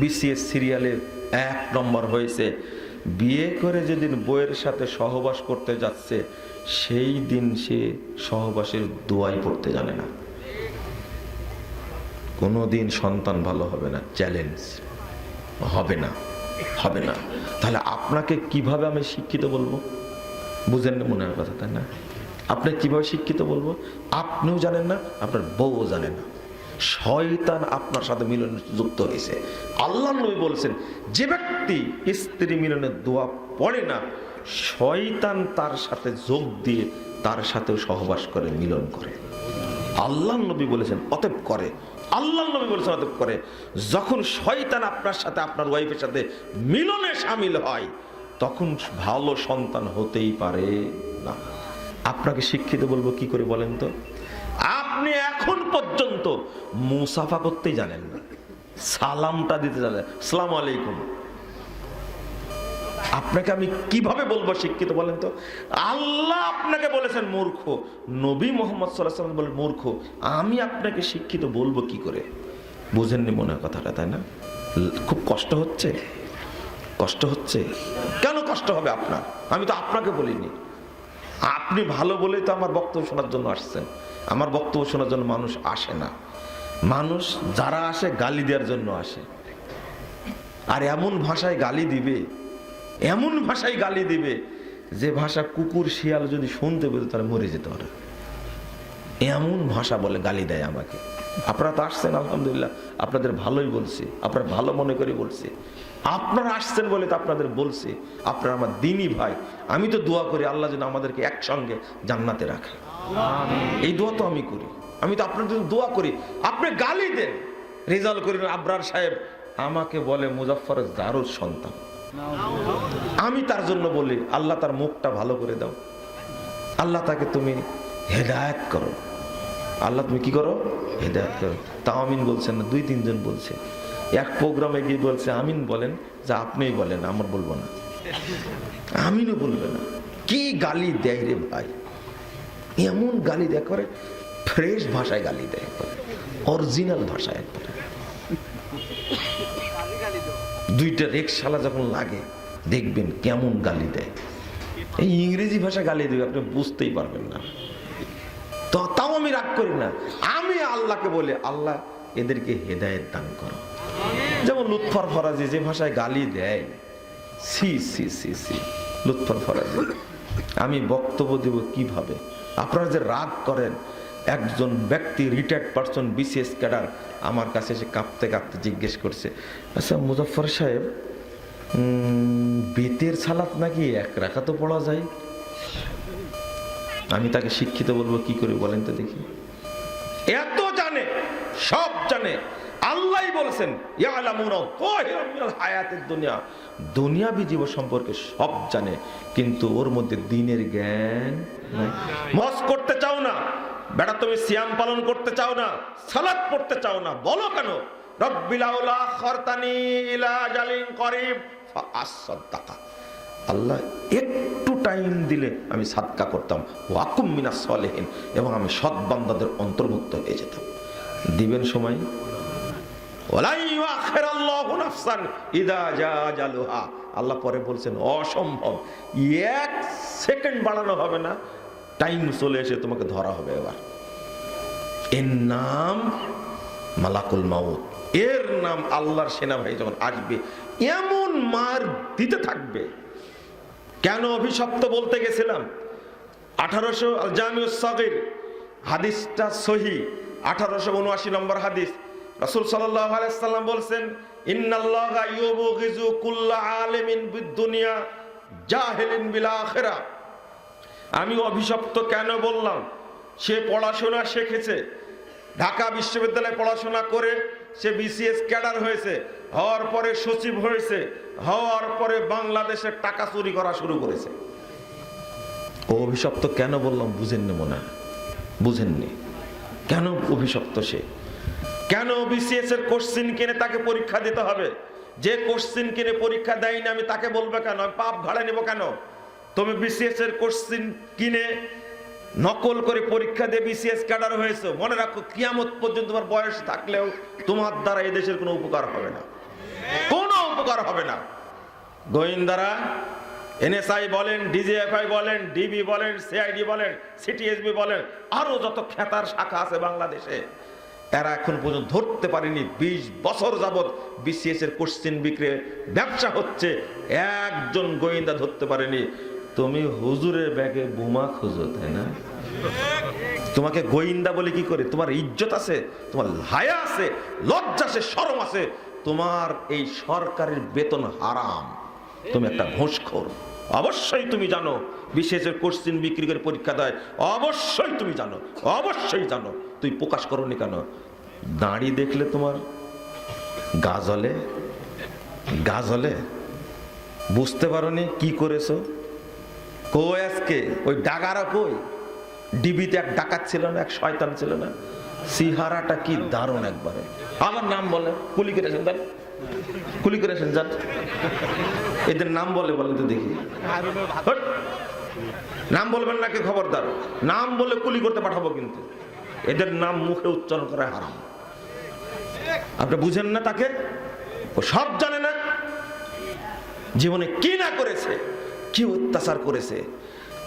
BCS সিরিয়ালে এক নম্বর হয়েছে। বিয়ে করে যেদিন বইয়ের সাথে সহবাস করতে যাচ্ছে, সেই দিন সে সহবাসের দোয়াই পড়তে জানে না। কোনো দিন সন্তান ভালো হবে না, চ্যালেঞ্জ। হবে না হবে না। তাহলে আপনাকে কীভাবে আমি শিক্ষিত বলব? বুঝেন না মনে হয় কথা, তাই না? আপনি কীভাবে শিক্ষিত বলব? আপনিও জানেন না, আপনার বউও জানে না। শয়তান আপনার সাথে মিলনে যুক্ত হয়েছে। আল্লাহ নবী বলছেন, যে ব্যক্তি স্ত্রী মিলনের দোয়া পড়ে না, শয়তান তার সাথে যোগ দিয়ে তার সাথেও সহবাস করে, মিলন করে। আল্লাহ নবী বলেছেন, অতএব করে। আল্লাহ নবী বলেছেন, অতএব করে। যখন শয়তান আপনার সাথে, আপনার ওয়াইফের সাথে মিলনে সামিল হয়, তখন ভালো সন্তান হতেই পারে না। আপনাকে শিক্ষিত বলব কি করে বলেন তো? আপনি এখন পর্যন্ত মুসাফা করতেই জানেন না। সালামটা দিতে জানেন। সালাম আলাইকুম। আপনাকে আমি কীভাবে বলব শিক্ষিত বলেন তো? আল্লাহ আপনাকে বলেছেন মূর্খ। নবী মোহাম্মদ সাল্লাহ বলেন, মূর্খ, আমি আপনাকে শিক্ষিত বলব কি করে? বুঝেননি মনে কথাটা, তাই না? খুব কষ্ট হচ্ছে? কষ্ট হচ্ছে? কেন কষ্ট হবে আপনার? আমি তো আপনাকে বলিনি। আপনি ভালো বলেই তো আমার বক্তব্য শোনার জন্য আসছেন। আমার বক্তব্য শোনার জন্য মানুষ আসে না। মানুষ যারা আসে, গালি দেওয়ার জন্য আসে। আর এমন ভাষায় গালি দিবে, এমন ভাষায় গালি দিবে যে ভাষা কুকুর, শিয়াল যদি শুনতে পেতো তারা মরে যেত ওরা। এমন ভাষা বলে গালি দেয় আমাকে। আপনারা তো আসছেন, আলহামদুলিল্লাহ। আপনাদের ভালোই বলছি, আপনারা ভালো মনে করে বলছি। আপনারা আসছেন বলে তো আপনাদের বলছি আপনারা আমার দিনই ভাই। আমি তো দোয়া করি আল্লাহ যেন আমাদেরকে একসঙ্গে জান্নাতে রাখে। এই দোয়া তো আমি করি। আমি তো আপনাদের জন্য দোয়া করি। আপনি গালি দেন। রেজাল্ট করেন আবরার সাহেব আমাকে বলে মুজাফর দারুর সন্তান। আমি তার জন্য বলি আল্লাহ তার মুখটা ভালো করে দাও। আল্লাহ তাকে তুমি হেদায়ত করো। আল্লাহ তুমি কি করো? হেদায়ত করো। তা আমিন বলছেন না দুই তিনজন বলছে এক প্রোগ্রামে গিয়ে বলছে, আমিন বলেন। যে আপনিই বলেন, আমার বলব না। আমিনও বলবে না। কি গালি দেয় রে ভাই? এমন গালি দেয় করে ফ্রেশ ভাষায় গালি দেয় অরিজিনাল ভাষায় দুইটা রেকশালা যখন লাগে, দেখবেন কেমন গালি দেয়। এই ইংরেজি ভাষা গালি দেবে, আপনি বুঝতেই পারবেন না। তো, তাও আমি রাগ করি না। আমি আল্লাহকে বলি, আল্লাহ, এদেরকে হেদায়েত দান করো। যেমন লুৎফর ফরাজি যে ভাষায় গালি দেয়, C C C C, Lutfor Faraji. আমি বক্তব্য দেব কীভাবে? আপনারা যে রাগ করেন, একজন ব্যক্তি রিটায়ার্ড পার্সন বিসিএস ক্যাডার আমার কাছে এসে কাঁপতে কাঁপতে জিজ্ঞেস করছে আচ্ছা মুজফর সাহেব বেতের সালাত নাকি এক রাখা তো পড়া যায়? আমি তাকে শিক্ষিত বলব, কি করে বলেন তো দেখি। এত জানে, সব জানে আল্লাহ বলছেন দুনিয়া। দুনিয়াবি জীবন সম্পর্কে সব জানে, কিন্তু ওর মধ্যে দিনের জ্ঞান মস করতে চাও না, বেটা তুমি সিয়াম পালন করতে চাও না, সালাদ পড়তে চাও না, বলো কেন? আল্লাহ একটু টাইম দিলে আমি সাদকা করতাম। ওয়াকুম মিনা সলেহীন। এবং আমি সৎ বান্দাদের অন্তর্ভুক্ত হয়ে যেতাম। দিবেন সময়? আল্লাহ পরে বলছেন, অসম্ভব, এক সেকেন্ড বাড়ানো হবে না, টাইম চলে এসে তোমাকে ধরা হবে এবার। এর নাম মালাকুল মাউত। এর নাম আল্লাহর সেনাবাহিনী যখন আসবে, এমন মার দিতে থাকবে। কেন অভিশপ্ত বলতে গেছিলাম? আঠারোশো জামিউস সাগির হাদিসটা সহি, আঠারোশো উনআশি নম্বর হাদিস। রাসূল সাল্লাল্লাহু আলাইহি সাল্লাম বলছেন, ইন্নাল্লাহা ইউবগিজু কুল্লা আলিমিন বিদ-দুনিয়া জাহিলিন বিল আখিরা আমি অভিশপ্ত কেন বললাম? সে পড়াশোনা শিখেছে, ঢাকা বিশ্ববিদ্যালয়ে পড়াশোনা করে সে বিসিএস ক্যাডার হয়েছে, হওয়ার পরে সচিব হয়েছে, হওয়ার পরে বাংলাদেশের টাকা চুরি করা শুরু করেছে। ও অভিশপ্ত কেন বললাম বুঝেননি মনে হয়? বুঝেননি। কেন অভিশপ্ত সে? কেন বিসিএস এর কোশ্চিন কিনে তাকে পরীক্ষা দিতে হবে? যে কোশ্চিন কিনে পরীক্ষা দেয়নি, আমি তাকে বলব কেন? পাপ ঘাড়ে নেব কেন? তুমি বিসিএস এর কোশ্চিন কিনে নকল করে পরীক্ষা দিয়ে বিসিএস ক্যাডার হয়েছে। মনে রাখো, কিয়ামত পর্যন্ত তোমার বয়স থাকলেও তোমার দ্বারা এই দেশের কোনো উপকার হবে না। কোনো উপকার হবে না। গোয়েন্দারা এনএসআই বলেন ডিজিএফআই বলেন ডিবি বলেন সিআইডি বলেন সিটিএসবি বলেন, আরও যত খেতার শাখা আছে বাংলাদেশে এরা এখন পর্যন্ত ধরতে পারেনি। বিশ বছর যাবৎ বিসিএস এর কোশ্চিন বিক্রে ব্যবসা হচ্ছে। একজন গোয়েন্দা ধরতে পারেনি। তুমি হুজুরের ব্যাগে বোমা খুঁজো, তাই না? তোমাকে গোয়েন্দা বলে কি করে? তোমার ইজ্জত আছে, তোমার হায়া আছে, লজ্জা আছে, শরম আছে। তোমার এই সরকারের বেতন হারাম। তুমি একটা ঘুষখোর। অবশ্যই তুমি জানো বিশেষের কোশ্চিন বিক্রি করে পরীক্ষা দেয়। অবশ্যই তুমি জানো অবশ্যই জানো। তুই প্রকাশ করনি কেন? দাঁড়ি দেখলে তোমার গাজলে গাজলে। বুঝতে পারোনি কি করেছ? কই আজকে? ওই ডাগারা কই? ডিবিতে এক ডাকাত ছিল না এক শয়তান ছিল না? সিহারাটা কি দারুণ একবারে। আমার নাম বলে কুলি করেছেন যান কুলি করেছেন যান। এদের নাম বলে বলেন তো দেখি। নাম বলবেন নাকি খবরদার? নাম বলে কুলি করতে পাঠাবো কিন্তু। এদের নাম মুখে উচ্চারণ করে হারাম। আপনি বুঝেন না তাকে? ও সব জানে না। জীবনে কি না করেছে, কি অত্যাচার করেছে,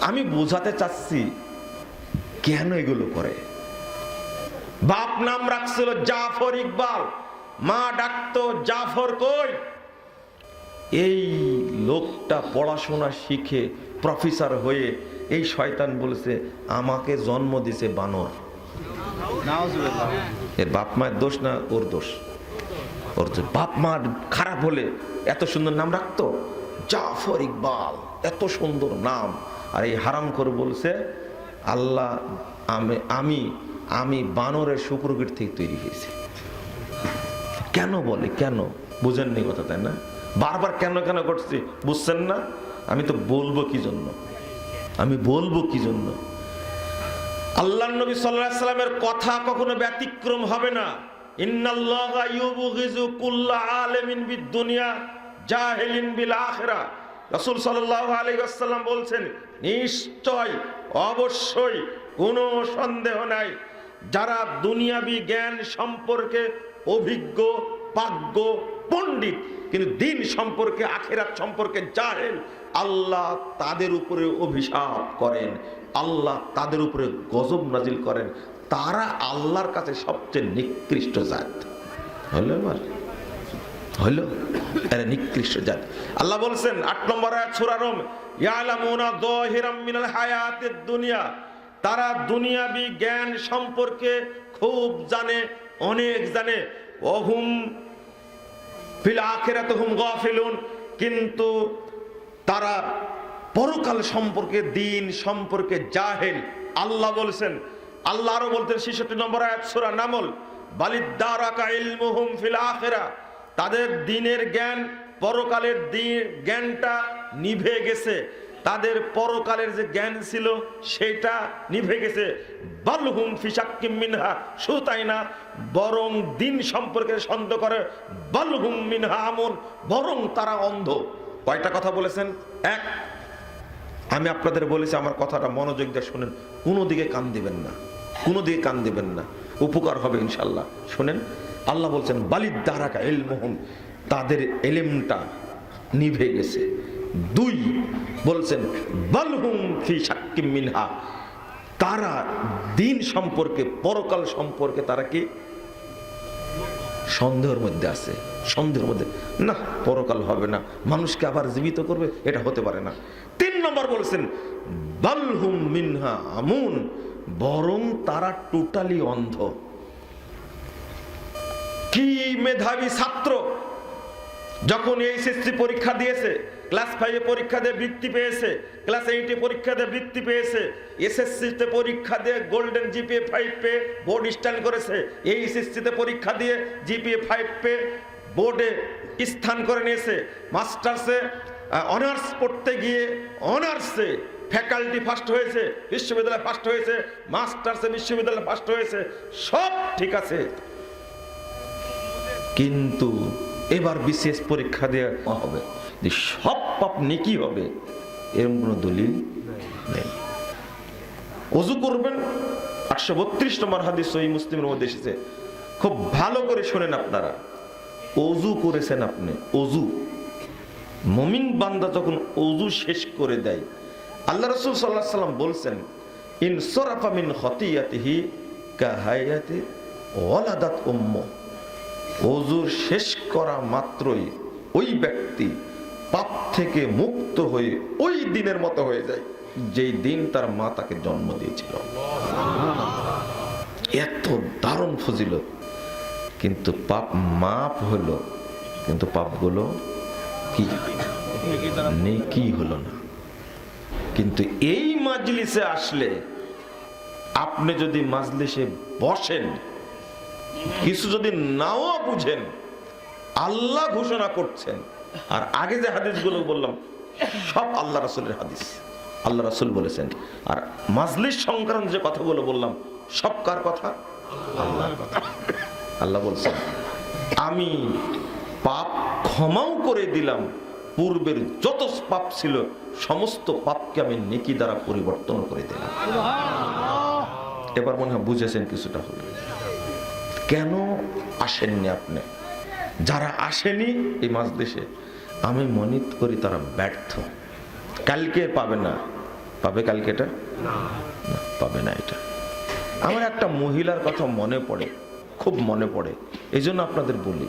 আমি বোঝাতে চাচ্ছি কেন এগুলো করে। বাপ নাম রাখছিল জাফর ইকবাল, মা ডাকতো জাফর কই? এই লোকটা পড়াশোনা শিখে প্রফেসর হয়ে এই শয়তান বলেছে, আমাকে জন্ম দিছে বানর। এর বাপ মায়ের দোষ না ওর দোষ? ওর বাপ মা খারাপ হলে এত সুন্দর নাম রাখতো? জাফর ইকবাল, এত সুন্দর নাম। আর এই হারাম করে বলছে, আল্লাহ, আমি আমি আমি বানরের শুক্রগির থেকে তৈরি হয়েছি। কেন বলে? কেন? বুঝেননি কথা তাই না? বারবার কেন কেন করছি? বুঝছেন না? আমি তো বলব কি জন্য? আমি বলব কি জন্য? আল্লাহ নবী আলাইহি সাল্লামের কথা কখনো ব্যতিক্রম হবে না। রাসূল আলাইহি বলছেন, নিশ্চয়, অবশ্যই কোনো সন্দেহ নাই। যারা দুনিয়াবি জ্ঞান সম্পর্কে অভিজ্ঞ পাজ্ঞ পণ্ডিত, কিন্তু দিন সম্পর্কে, আখেরাত সম্পর্কে জানেন, আল্লাহ তাদের উপরে অভিশাপ করেন, আল্লাহ তাদের উপরে গজব নাজিল করেন, তারা আল্লাহর কাছে সবচেয়ে নিকৃষ্ট জাত। হলো এবার হলো এরা নিকৃষ্ট জাত। আল্লাহ বলছেন, আট নম্বর আয়াত সূরা রোম, ইয়ালামুনা যাহিরাম মিনাল হায়াতিদ দুনিয়া। তারা দুনিয়াবি জ্ঞান সম্পর্কে খুব জানে, অনেক জানে। অহুম হুম কিন্তু তারা পরকাল সম্পর্কে দিন সম্পর্কে জাহেল। আল্লাহ বলছেন, আল্লাহ আরও বলতেন ছেষট্টি নম্বর আয়াত, সূরা নামল বালিদ্দারাকা তাদের দিনের জ্ঞান, পরকালের দিন জ্ঞানটা নিভে গেছে। তাদের পরকালের যে জ্ঞান ছিল, সেটা নিভে গেছে। বালহুম ফিসাক্কিম মিনহা শুধু তাই না বরং দিন সম্পর্কে সন্দেহ করে, বালহুম মিনহা আমন, বরং তারা অন্ধ। কয়টা কথা বলেছেন? এক, আমি আপনাদের বলেছি, আমার কথাটা মনোযোগ দিয়ে শোনেন। কোনো দিকে কান দিবেন না। কোনো দিকে কান দিবেন না। উপকার হবে ইনশাল্লাহ শোনেন, আল্লাহ বলছেন বালিদ দারাকা এল মোহন তাদের এলেমটা নিভে গেছে। দুই বলছেন, বালহুম ফি সাক্কিম মিনহা। তারা দিন সম্পর্কে, পরকাল সম্পর্কে তারা কি? সন্দেহের মধ্যে আছে, সন্দেহের মধ্যে। না, পরকাল হবে না। মানুষকে আবার জীবিত করবে, এটা হতে পারে না। তিন নম্বর বলছেন, বালহুম মিনহা আমুন। বরং তারা টোটালি অন্ধ। কি মেধাবী ছাত্র যখন এই এইচএসসি পরীক্ষা দিয়েছে ক্লাস ফাইভে পরীক্ষা দিয়ে বৃত্তি পেয়েছে। ক্লাস এইটে পরীক্ষা দিয়ে বৃত্তি পেয়েছে। এসএসসিতে পরীক্ষা দিয়ে গোল্ডেন জিপিএ ফাইভ পেয়ে বোর্ড স্ট্যান্ড করেছে। এইচএসসিতে পরীক্ষা দিয়ে জিপিএ ফাইভ পেয়ে বোর্ডে স্থান করে নিয়েছে। মাস্টার্সে অনার্স পড়তে গিয়ে অনার্সে ফ্যাকাল্টি ফার্স্ট হয়েছে, বিশ্ববিদ্যালয় ফার্স্ট হয়েছে মাস্টার্সে বিশ্ববিদ্যালয় ফার্স্ট হয়েছে, সব ঠিক আছে। কিন্তু এবার বিশেষ পরীক্ষা দেওয়া হবে। যে সব পাপ নেকি হবে এরকম কোনো দলিল নেই। অজু করবেন, আটশো বত্রিশ নম্বর হাদিস সহি মুসলিমের মধ্যে এসেছে। খুব ভালো করে শোনেন আপনারা। অজু করেছেন আপনি, অজু। মমিন বান্দা যখন অজু শেষ করে দেয়, আল্লাহ রসুল সাল্লাহ সাল্লাম বলছেন, ইন সরাফা মিন হতিয়াতিহি কাহায়াতি ওয়ালাদাত উম্ম অজু শেষ করা মাত্রই ওই ব্যক্তি পাপ থেকে মুক্ত হয়ে ওই দিনের মতো হয়ে যায়, যেই দিন তার মা তাকে জন্ম দিয়েছিল। এত দারুণ ফজিলত। কিন্তু পাপ মাপ হলো, কিন্তু পাপগুলো কি? নেকি হলো না। কিন্তু এই মাজলিসে আসলে আপনি যদি মাজলিসে বসেন, কিছু যদি নাও বুঝেন, আল্লাহ ঘোষণা করছেন আর আগে যে হাদিসগুলো বললাম, সব আল্লাহ রাসুলের হাদিস। আল্লাহ রাসুল বলেছেন, আর মাজলিস সংক্রান্ত যে কথাগুলো বললাম, সব কার কথা? আল্লাহর কথা। আল্লাহ বলছেন, আমি পাপ ক্ষমাও করে দিলাম, পূর্বের যত পাপ ছিল, সমস্ত পাপকে আমি নেকি দ্বারা পরিবর্তন করে দিলাম। এবার মনে হয় বুঝেছেন কিছুটা। হলো কেন আসেননি আপনি? যারা আসেনি এই মাস দেশে আমি মনে করি তারা ব্যর্থ। কালকে পাবে না। পাবে কালকে এটা? না। পাবে না এটা। আমার একটা মহিলার কথা মনে পড়ে খুব মনে পড়ে। এই জন্য আপনাদের বলি।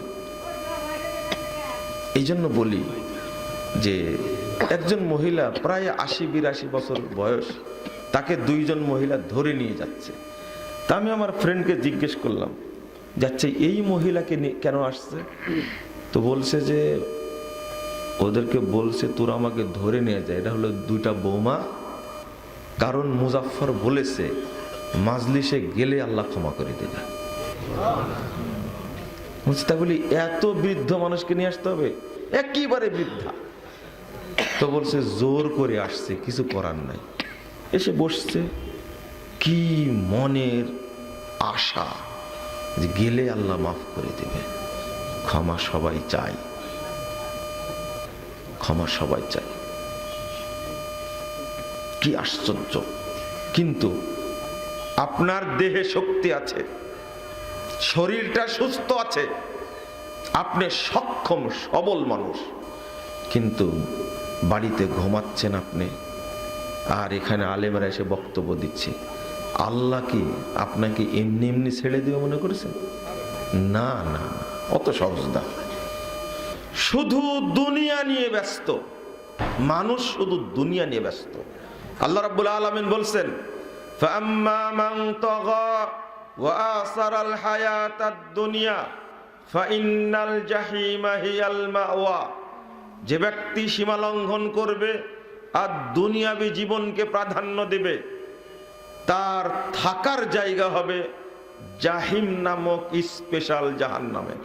এই জন্য বলি যে একজন মহিলা প্রায় আশি বিরাশি বছর বয়স তাকে দুইজন মহিলা ধরে নিয়ে যাচ্ছে। তা আমি আমার ফ্রেন্ডকে জিজ্ঞেস করলাম যাচ্ছে এই মহিলাকে কেন আসছে? তো বলছে যে, ওদেরকে বলছে, তোরা আমাকে ধরে নিয়ে যায় এটা হলো দুইটা বৌমা। কারণ মুজাফফর বলেছে, মাজলিসে গেলে আল্লাহ ক্ষমা করে দেবে তা বলি, এত বৃদ্ধ মানুষকে নিয়ে আসতে হবে? একেবারে বৃদ্ধা। তো বলছে, জোর করে আসছে, কিছু করার নাই। এসে বসছে। কি মনের আশা। যে গেলে আল্লাহ মাফ করে দেবে। ক্ষমা সবাই চাই ক্ষমা সবাই চাই কি আশ্চর্য। কিন্তু আপনার দেহে শক্তি আছে, শরীরটা সুস্থ আছে, আপনি সক্ষম, সবল মানুষ। কিন্তু বাড়িতে ঘুমাচ্ছেন আপনি, আর এখানে আলেমরা এসে বক্তব্য দিচ্ছে। আল্লাহ কি আপনাকে এমনি এমনি ছেড়ে দিবে মনে করেছেন না না না, অত সহজ না শুধু দুনিয়া নিয়ে ব্যস্ত মানুষ শুধু দুনিয়া নিয়ে ব্যস্ত আল্লাহ রাব্বুল আলামিন বলছেন فأما من طغى وآثر الحياة الدنيا فإن الجحيم هي المأوى যে ব্যক্তি সীমা লঙ্ঘন করবে আর দুনিয়াবী জীবনকে প্রাধান্য দেবে তার থাকার জায়গা হবে জাহিম নামক স্পেশাল জাহান নামে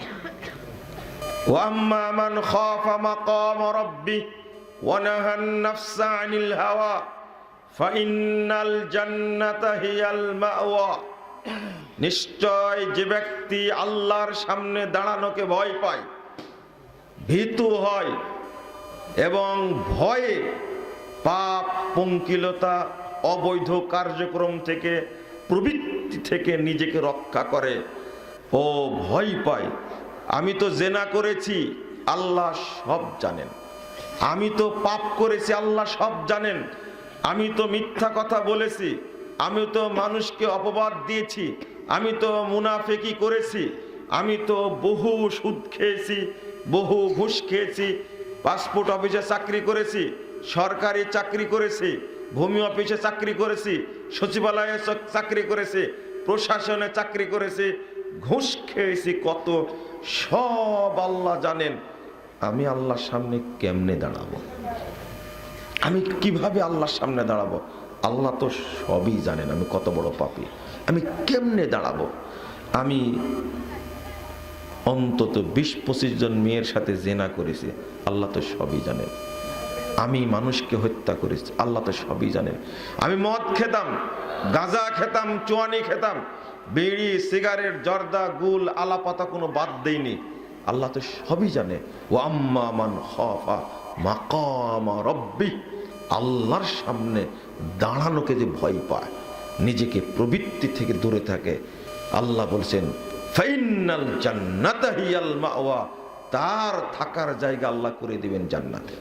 ওয়াম্মা মান খাফা মাকাম রাব্বি ওয়া নাহান নাফসা আনিল হাওয়া ফাইন্নাল জান্নাতা হিয়াল মাওয়া। নিশ্চয় যে ব্যক্তি আল্লাহর সামনে দাঁড়ানোকে ভয় পায়, ভীতু হয় এবং ভয়ে পাপ, পঙ্কিলতা অবৈধ কার্যক্রম থেকে, প্রবৃত্তি থেকে নিজেকে রক্ষা করে। ও, ভয় পায়। আমি তো জেনা করেছি, আল্লাহ সব জানেন। আমি তো পাপ করেছি, আল্লাহ সব জানেন। আমি তো মিথ্যা কথা বলেছি, আমি তো মানুষকে অপবাদ দিয়েছি, আমি তো মুনাফেকি করেছি, আমি তো বহু সুদ খেয়েছি, বহু ঘুষ খেয়েছি, পাসপোর্ট অফিসে চাকরি করেছি, সরকারি চাকরি করেছি ভূমি অফিসে চাকরি করেছি, সচিবালয়ে চাক- চাকরি করেছি, প্রশাসনে চাকরি করেছি, ঘুষ খেয়েছি কত, সব আল্লাহ জানেন। আমি আল্লাহর সামনে কেমনে দাঁড়াবো? আমি কীভাবে আল্লাহর সামনে দাঁড়াবো? আল্লাহ তো সবই জানেন, আমি কত বড় পাপি। আমি কেমনে দাঁড়াবো? আমি অন্তত বিশ পঁচিশ জন মেয়ের সাথে জেনা করেছি, আল্লাহ তো সবই জানেন। আমি মানুষকে হত্যা করেছি। আল্লাহ তো সবই জানেন। আমি মদ খেতাম, গাঁজা খেতাম, চুয়ানি খেতাম, বিড়ি, সিগারেট, জর্দা, গুল, আলাপাতা কোনো বাদ দেয়নি আল্লাহ তো সবই জানে। ও আম্মা মান রব্বি। আল্লাহর সামনে দাঁড়ানোকে যে ভয় পায়, নিজেকে প্রবৃত্তি থেকে দূরে থাকে। আল্লাহ বলছেন, ফাইনাল জান্নাতা হিয়াল মাওয়া। তার থাকার জায়গা আল্লাহ করে দিবেন জান্নাতে।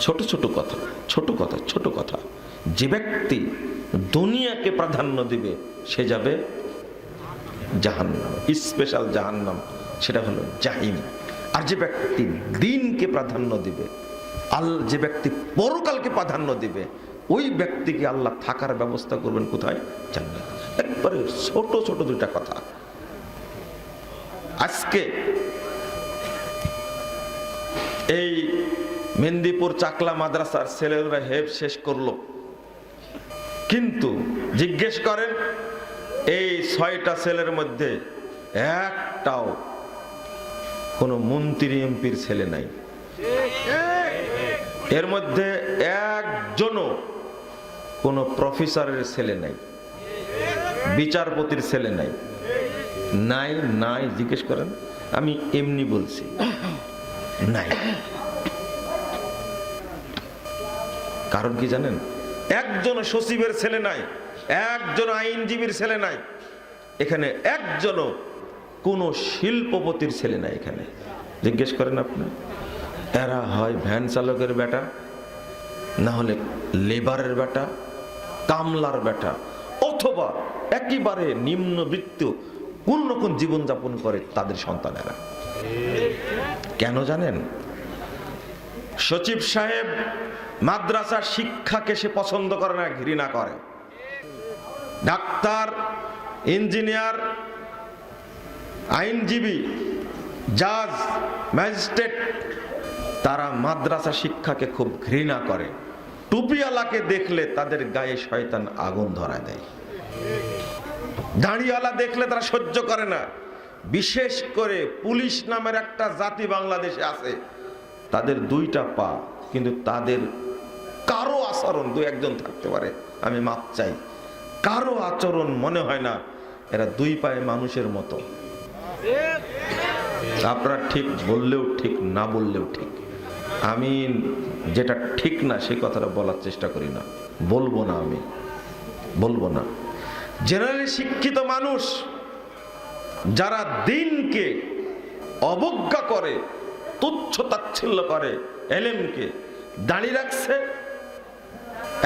ছোট ছোট কথা ছোট কথা ছোট কথা। যে ব্যক্তি দুনিয়াকে প্রাধান্য দিবে, সে যাবে জাহান্নাম। স্পেশাল জাহান্নাম, সেটা হলো জাহিম। আর যে ব্যক্তি দিনকে প্রাধান্য দিবে, আল, যে ব্যক্তি পরকালকে প্রাধান্য দিবে, ওই ব্যক্তিকে আল্লাহ থাকার ব্যবস্থা করবেন কোথায়? জান্নাত। একবারে ছোট ছোট দুইটা কথা। আজকে এই মেদিনীপুর চাকলা মাদ্রাসার ছেলেরা হেফ শেষ করল। কিন্তু জিজ্ঞেস করেন, এই ছয়টা ছেলের মধ্যে একটাও কোনো মন্ত্রী এমপির ছেলে নাই। এর মধ্যে একজনও কোনো প্রফেসরের ছেলে নাই, বিচারপতির ছেলে নাই। নাই নাই, জিজ্ঞেস করেন, আমি এমনি বলছি। নাই। কারণ কি জানেন? একজন সচিবের ছেলে নাই, একজন আইনজীবীর ছেলে নাই, এখানে একজনও কোনো শিল্পপতির ছেলে নাই এখানে। জিজ্ঞেস করেন আপনি, এরা হয় ভ্যান চালকের বেটা, না হলে লেবারের বেটা, কামলার বেটা, অথবা একেবারে নিম্নবৃত্ত কোন রকম জীবনযাপন করে তাদের সন্তানেরা? কেন জানেন? সচিব সাহেব মাদ্রাসার শিক্ষাকে সে পছন্দ করে না, ঘৃণা করে। ডাক্তার, ইঞ্জিনিয়ার, আইনজীবী, জাজ, ম্যাজিস্ট্রেট, তারা মাদ্রাসা শিক্ষাকে খুব ঘৃণা করে। টুপিওয়ালাকে দেখলে তাদের গায়ে শয়তান আগুন ধরা দেয়। দাঁড়িওয়ালা দেখলে তারা সহ্য করে না। বিশেষ করে পুলিশ নামের একটা জাতি বাংলাদেশে আছে। তাদের দুইটা পা, কিন্তু তাদের কারও আচরণ, দু একজন থাকতে পারে, আমি মাপ চাই। কারও আচরণ মনে হয় না, এরা দুই পায়ে মানুষের মতো। আপনারা ঠিক বললেও ঠিক, না বললেও ঠিক। আমি যেটা ঠিক না, সেই কথাটা বলার চেষ্টা করি না। বলব না আমি। বলব না। জেনারেলি শিক্ষিত মানুষ যারা দিনকে অবজ্ঞা করে, তুচ্ছ তাচ্ছিল্য করে, এলেমকে দাঁড়িয়ে রাখছে,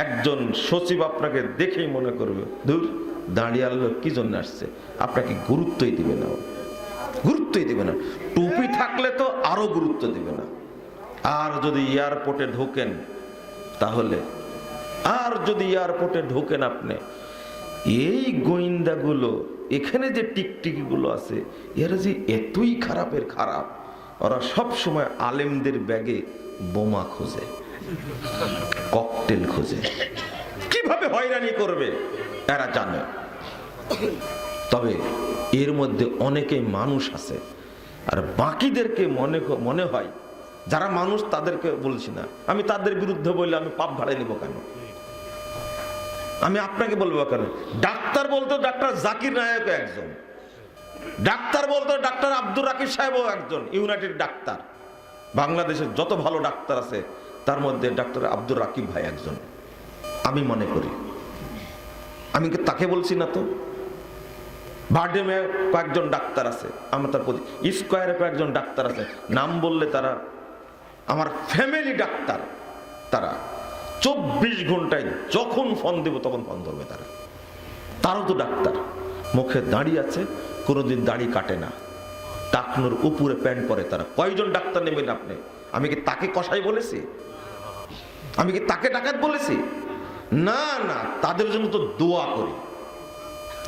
একজন সচিব আপনাকে দেখেই মনে করবে দূর দাঁড়িয়ে আলো কি জন্য আসছে? আপনাকে গুরুত্বই দিবে না গুরুত্বই দিবে না। টুপি থাকলে তো আরও গুরুত্ব দিবে না। আর যদি এয়ারপোর্টে ঢোকেন, তাহলে, আর যদি এয়ারপোর্টে ঢোকেন আপনি এই গোয়েন্দাগুলো, এখানে যে টিকটিকিগুলো আছে, এরা যে এতই খারাপের খারাপ, ওরা সব সময় আলেমদের ব্যাগে বোমা খোঁজে, ককটেল খোঁজে। কীভাবে হয়রানি করবে, এরা জানে। তবে এর মধ্যে অনেকে মানুষ আছে, আর বাকিদেরকে মনে মনে হয়, যারা মানুষ তাদেরকে বলছি না, আমি তাদের বিরুদ্ধে বললে আমি পাপ ভাড়াই নিব কেন? আমি আপনাকে বলব কেন ডাক্তার বলতো ডাক্তার জাকির নায়ক একজন। ডাক্তার বলতো ডাক্তার আব্দুর রাকিব সাহেবও একজন, ইউনাইটেড ডাক্তার। বাংলাদেশের যত ভালো ডাক্তার আছে, তার মধ্যে ডাক্তার আব্দুর রাকিব ভাই একজন। আমি মনে করি। আমি তাকে বলছি না তো? বার্ডেমে কয়েকজন ডাক্তার আছে, আমার তার প্রতি স্কোয়ারে কয়েকজন ডাক্তার আছে। নাম বললে তারা আমার ফ্যামিলি ডাক্তার, তারা। চব্বিশ ঘন্টায় যখন ফোন দেব তখন ফোন ধরবে তারা। তারও তো ডাক্তার। মুখে দাঁড়িয়ে আছে, কোনোদিন দাড়ি কাটে না। টাকনোর উপরে প্যান্ট পরে তারা। কয়জন ডাক্তার নেবেন আপনি? আমি কি তাকে কষাই বলেছি? আমি কি তাকে ডাকাত বলেছি? না না, তাদের জন্য তো দোয়া করি।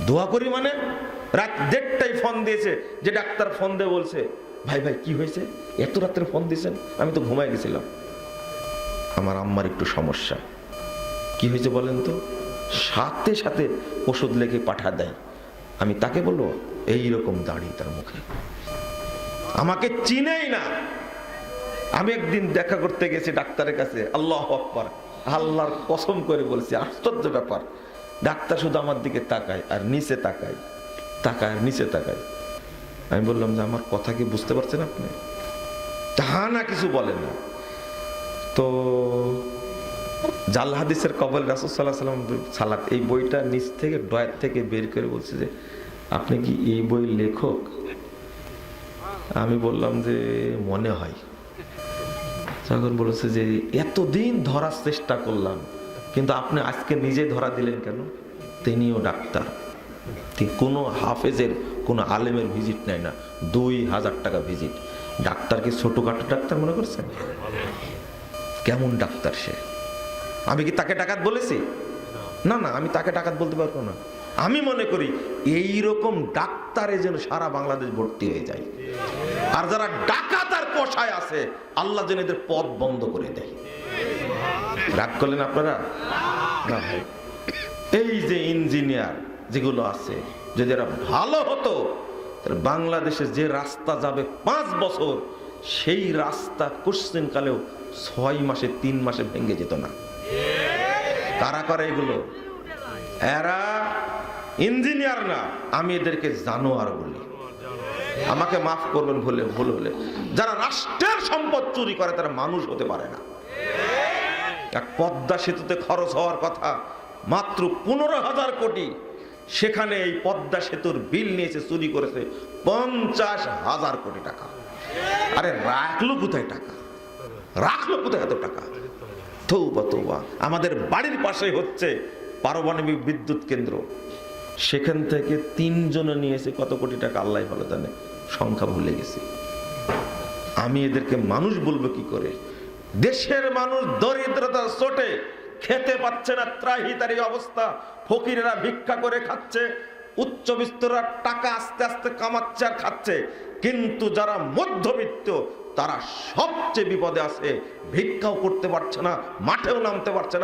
দোয়া করি মানে রাত দেড়টায় ফোন দিয়েছে, যে ডাক্তার ফোন দিয়ে বলছে, ভাই ভাই, কি হয়েছে? এত রাত্রে ফোন দিয়েছেন? আমি তো ঘুমাই গেছিলাম। আমার আম্মার একটু সমস্যা। কি হয়েছে বলেন তো? সাথে সাথে ওষুধ লেখে পাঠা দেয়। আমি তাকে বলব এই রকম তার মুখে। আমাকে চিনেই না। আমি একদিন দেখা করতে গেছি ডাক্তারের কাছে। আল্লাহ আকবার। আল্লাহর কসম করে বলছি, আশ্চর্য ব্যাপার। ডাক্তার শুধু আমার দিকে তাকায় আর নিচে তাকায়। তাকায় আর নিচে তাকায়। আমি বললাম যে, আমার কথা কি বুঝতে পারছেন আপনি? তাহা না, কিছু বলেন না। তো জাল হাদিসের কবল রাসুসাল্লাহ সাল্লাম সালাত, এই বইটা নিচ থেকে, ডয়ের থেকে বের করে বলছে যে, আপনি কি এই বই লেখক? আমি বললাম যে, মনে হয়। তখন বলেছে যে, এতদিন ধরার চেষ্টা করলাম, কিন্তু আপনি আজকে নিজে ধরা দিলেন কেন? তিনিও ডাক্তার। কোনো হাফেজের, কোনো আলেমের ভিজিট নেয় না, দুই হাজার টাকা ভিজিট ডাক্তারকে ছোটোখাটো ডাক্তার মনে করছেন? কেমন ডাক্তার সে? আমি কি তাকে ডাকাত বলেছি? না না, আমি তাকে ডাকাত বলতে পারব না। আমি মনে করি এই রকম ডাক্তারে যেন সারা বাংলাদেশ ভর্তি হয়ে যায়। আর যারা ডাকাত আর আছে, আল্লাহ যেন এদের পথ বন্ধ করে দেয়। রাগ করলেন আপনারা? এই যে ইঞ্জিনিয়ার যেগুলো আছে, যদি এরা ভালো হতো বাংলাদেশে যে রাস্তা যাবে পাঁচ বছর সেই রাস্তা কোশ্চেন কালেও ছয় মাসে, তিন মাসে ভেঙে যেত না। কারা করে এগুলো? এরা ইঞ্জিনিয়ার না। আমি এদেরকে জানোয়ার বলি। আমাকে মাফ করবেন ভুলে ভুল হলে। যারা রাষ্ট্রের সম্পদ চুরি করে, তারা মানুষ হতে পারে না। এক পদ্মা সেতুতে খরচ হওয়ার কথা, মাত্র পনেরো হাজার কোটি। সেখানে এই পদ্মা সেতুর বিল নিয়েছে, চুরি করেছে পঞ্চাশ হাজার কোটি টাকা। আরে রাখল কোথায় টাকা? রাখল কোথায় এত টাকা? তৌবা তৌবা। আমাদের বাড়ির পাশে হচ্ছে পারমাণবিক বিদ্যুৎ কেন্দ্র। সেখান থেকে তিনজনে নিয়েছে কত কোটি টাকা? আল্লাহ ভালো জানে সংখ্যা ভুলে গেছি। আমি এদেরকে মানুষ বলব কি করে? দেশের মানুষ দরিদ্রতার চোটে খেতে পাচ্ছে না ত্রাহি তারি অবস্থা। ফকিরেরা ভিক্ষা করে খাচ্ছে উচ্চ বিস্তরা টাকা আস্তে আস্তে কামাচ্ছে আর খাচ্ছে। কিন্তু যারা মধ্যবিত্ত, তারা সবচেয়ে বিপদে আছে। ভিক্ষাও করতে পারছে না, মাঠেও নামতে পারছে না।